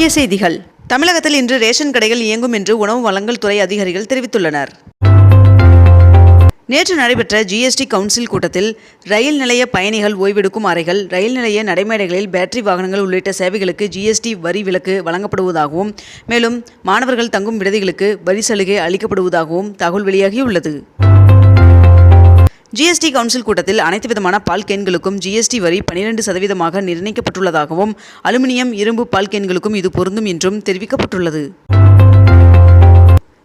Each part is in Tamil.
முக்கிய செய்திகள். தமிழகத்தில் இன்று ரேஷன் கடைகள் இயங்கும் என்று உணவு வழங்கல் துறை அதிகாரிகள் தெரிவித்துள்ளனர். நேற்று நடைபெற்ற ஜிஎஸ்டி கவுன்சில் கூட்டத்தில் ரயில் நிலைய பயணிகள் ஓய்வெடுக்கும் அறைகள் ரயில் நிலைய நடைமேடைகளில் பேட்டரி வாகனங்கள் உள்ளிட்ட சேவைகளுக்கு ஜிஎஸ்டி வரி விலக்கு வழங்கப்படுவதாகவும் மேலும் மாணவர்கள் தங்கும் விடுதிகளுக்கு வரி சலுகை அளிக்கப்படுவதாகவும் தகவல் வெளியாகியுள்ளது. ஜிஎஸ்டி கவுன்சில் கூட்டத்தில் அனைத்து விதமான பால் கேன்களுக்கும் ஜிஎஸ்டி வரி பனிரெண்டு சதவீதமாக நிர்ணயிக்கப்பட்டுள்ளதாகவும் அலுமினியம் இரும்பு பால் கேன்களுக்கும் இது பொருந்தும் என்றும் தெரிவிக்கப்பட்டுள்ளது.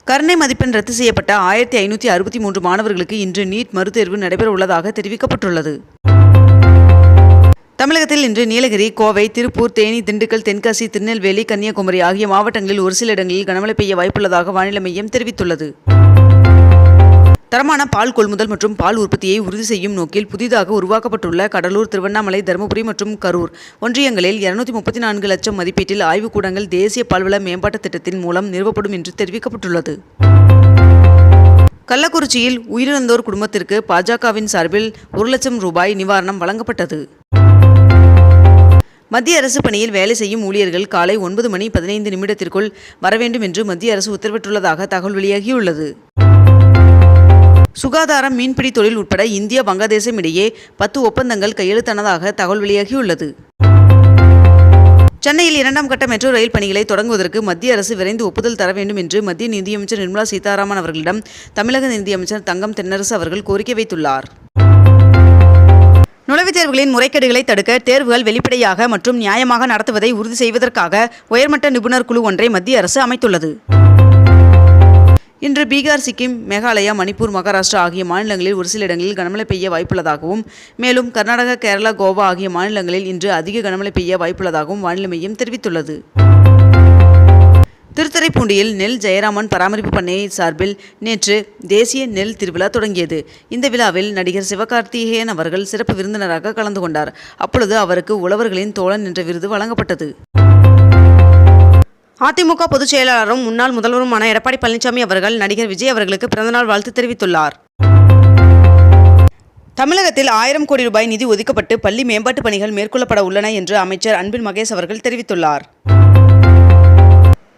கருணை மதிப்பெண் ரத்து செய்யப்பட்ட ஆயிரத்தி ஐநூற்றி அறுபத்தி மூன்று மாணவர்களுக்கு இன்று நீட் மறுதேர்வு நடைபெற உள்ளதாக தெரிவிக்கப்பட்டுள்ளது. தமிழகத்தில் இன்று நீலகிரி கோவை திருப்பூர் தேனி திண்டுக்கல் தென்காசி திருநெல்வேலி கன்னியாகுமரி ஆகிய மாவட்டங்களில் ஒரு சில இடங்களில் கனமழை பெய்ய வாய்ப்புள்ளதாக வானிலை மையம் தெரிவித்துள்ளது. தரமான பால் கொள்முதல் மற்றும் பால் உற்பத்தியை உறுதி செய்யும் நோக்கில் புதிதாக உருவாக்கப்பட்டுள்ள கடலூர் திருவண்ணாமலை தருமபுரி மற்றும் கரூர் ஒன்றியங்களில் இருநூத்தி முப்பத்தி நான்கு லட்சம் மதிப்பீட்டில் ஆய்வுக்கூடங்கள் தேசிய பால்வள மேம்பாட்டுத் திட்டத்தின் மூலம் நிறுவப்படும் என்று தெரிவிக்கப்பட்டுள்ளது. கள்ளக்குறிச்சியில் உயிரிழந்தோர் குடும்பத்திற்கு பாஜகவின் சார்பில் ஒரு லட்சம் ரூபாய் நிவாரணம் வழங்கப்பட்டது. மத்திய அரசு பணியில் வேலை செய்யும் ஊழியர்கள் காலை ஒன்பது மணி பதினைந்து நிமிடத்திற்குள் வர வேண்டும் என்று மத்திய அரசு உத்தரவிட்டுள்ளதாக தகவல் வெளியாகியுள்ளது. சுகாதாரம் மீன்பிடி தொழில் உட்பட இந்தியா வங்கதேசம் இடையே பத்து ஒப்பந்தங்கள் கையெழுத்தானதாக தகவல் வெளியாகியுள்ளது. சென்னையில் இரண்டாம் கட்ட மெட்ரோ ரயில் பணிகளை தொடங்குவதற்கு மத்திய அரசு விரைந்து ஒப்புதல் தர வேண்டும் என்று மத்திய நிதியமைச்சர் நிர்மலா சீதாராமன் அவர்களிடம் தமிழக நிதியமைச்சர் தங்கம் தென்னரசு அவர்கள் கோரிக்கை வைத்துள்ளார். நுழைவுத் தேர்வுகளின் முறைகேடுகளை தடுக்க தேர்வுகள் வெளிப்படையாக மற்றும் நியாயமாக நடத்துவதை உறுதி செய்வதற்காக உயர்மட்ட நிபுணர் குழு ஒன்றை மத்திய அரசு அமைத்துள்ளது. இன்று பீகார் சிக்கிம் மேகாலயா மணிப்பூர் மகாராஷ்டிரா ஆகிய மாநிலங்களில் ஒரு சில இடங்களில் கனமழை பெய்ய வாய்ப்புள்ளதாகவும் மேலும் கர்நாடகா கேரளா கோவா ஆகிய மாநிலங்களில் இன்று அதிக கனமழை பெய்ய வாய்ப்புள்ளதாகவும் வானிலை மையம் தெரிவித்துள்ளது. திருத்துறைப்பூண்டியில் நெல் ஜெயராமன் பராமரிப்பு பண்ணை சார்பில் நேற்று தேசிய நெல் திருவிழா தொடங்கியது. இந்த விழாவில் நடிகர் சிவகார்த்திகேயன் அவர்கள் சிறப்பு விருந்தினராக கலந்து கொண்டார். அப்பொழுது அவருக்கு உழவர்களின் தோழன் என்ற விருது வழங்கப்பட்டது. அதிமுக பொதுச் செயலாளரும் முன்னாள் முதல்வருமான எடப்பாடி பழனிசாமி அவர்கள் நடிகர் விஜய் அவர்களுக்கு பிறந்தநாள் வாழ்த்து தெரிவித்துள்ளார். தமிழகத்தில் ஆயிரம் கோடி ரூபாய் நிதி ஒதுக்கப்பட்டு பள்ளி மேம்பாட்டு பணிகள் மேற்கொள்ளப்பட உள்ளன என்று அமைச்சர் அன்பில் மகேஷ் அவர்கள் தெரிவித்துள்ளார்.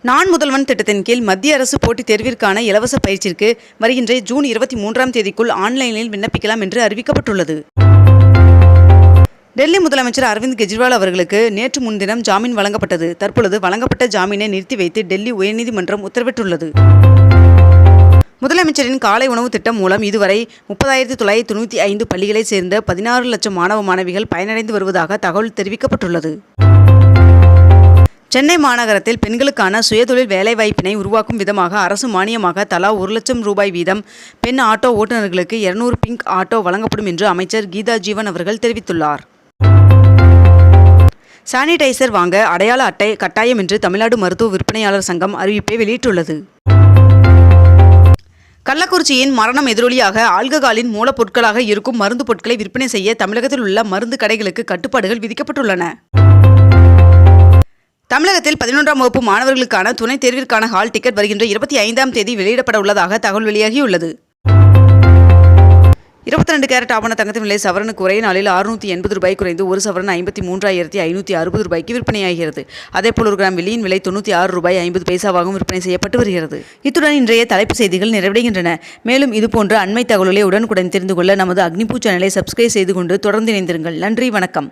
நான் முதல்வன் திட்டத்தின் கீழ் மத்திய அரசு போட்டித் தேர்விற்கான இலவச பயிற்சிக்கு வருகின்ற ஜூன் இருபத்தி மூன்றாம் தேதிக்குள் ஆன்லைனில் விண்ணப்பிக்கலாம் என்று அறிவிக்கப்பட்டுள்ளது. டெல்லி முதலமைச்சர் அரவிந்த் கெஜ்ரிவால் அவர்களுக்கு நேற்று முன்தினம் ஜாமீன் வழங்கப்பட்டது. தற்பொழுது வழங்கப்பட்ட ஜாமீனை நிறுத்தி வைத்து டெல்லி உயர்நீதிமன்றம் உத்தரவிட்டுள்ளது. முதலமைச்சரின் காலை உணவு திட்டம் மூலம் இதுவரை முப்பதாயிரத்தி தொள்ளாயிரத்தி தொண்ணூற்றி ஐந்து பள்ளிகளைச் சேர்ந்த பதினாறு லட்சம் மாணவ மாணவிகள் பயனடைந்து வருவதாக தகவல் தெரிவிக்கப்பட்டுள்ளது. சென்னை மாநகரத்தில் பெண்களுக்கான சுயதொழில் வேலைவாய்ப்பினை உருவாக்கும் விதமாக அரசு மானியமாக தலா ஒரு லட்சம் ரூபாய் வீதம் பெண் ஆட்டோ ஓட்டுநர்களுக்கு இருநூறு பிங்க் ஆட்டோ வழங்கப்படும் என்று அமைச்சர் கீதா ஜீவன் அவர்கள் தெரிவித்துள்ளார். சானிடைசர் வாங்க அடையாள அட்டை கட்டாயம் என்று தமிழ்நாடு மருத்துவ விற்பனையாளர் சங்கம் அறிவிப்பை வெளியிட்டுள்ளது. கள்ளக்குறிச்சியின் மரணம் எதிரொலியாக ஆல்ககாலின் மூலப்பொருட்களாக இருக்கும் மருந்து பொருட்களை விற்பனை செய்ய தமிழகத்தில் உள்ள மருந்து கடைகளுக்கு கட்டுப்பாடுகள் விதிக்கப்பட்டுள்ளன. தமிழகத்தில் பதினொன்றாம் வகுப்பு மாணவர்களுக்கான துணைத் தேர்விற்கான ஹால் டிக்கெட் வருகின்ற இருபத்தி ஐந்தாம் தேதி வெளியிடப்பட உள்ளதாக தகவல் வெளியாகியுள்ளது. இருபத்தி ரெண்டு கேரட் ஆவண தங்கத்தின் விலை சவரனுக்கு ஒரே நாளில் அறுநூற்றி எண்பது ரூபாய் குறைந்து ஒரு சவரன் ஐம்பத்தி மூன்றாயிரத்தி ஐநூற்றி அறுபது ரூபாய்க்கு விற்பனையாகிறது. அதேபோல் ஒரு கிராம் வெள்ளியின் விலை தொண்ணூற்றி ஆறு ரூபாய் ஐம்பது பைசாவாகவும் விற்பனை செய்யப்பட்டு வருகிறது. இத்துடன் இன்றைய தலைப்பு செய்திகள் நிறைவடைகின்றன. மேலும் இதுபோன்ற அண்மை தகவல்களை உடனுக்குடன் தெரிந்து கொள்ள நமது அக்னிபூ சேனலை சப்ஸ்கிரைப் செய்து கொண்டு தொடர்ந்து இணைந்திருங்கள். நன்றி வணக்கம்.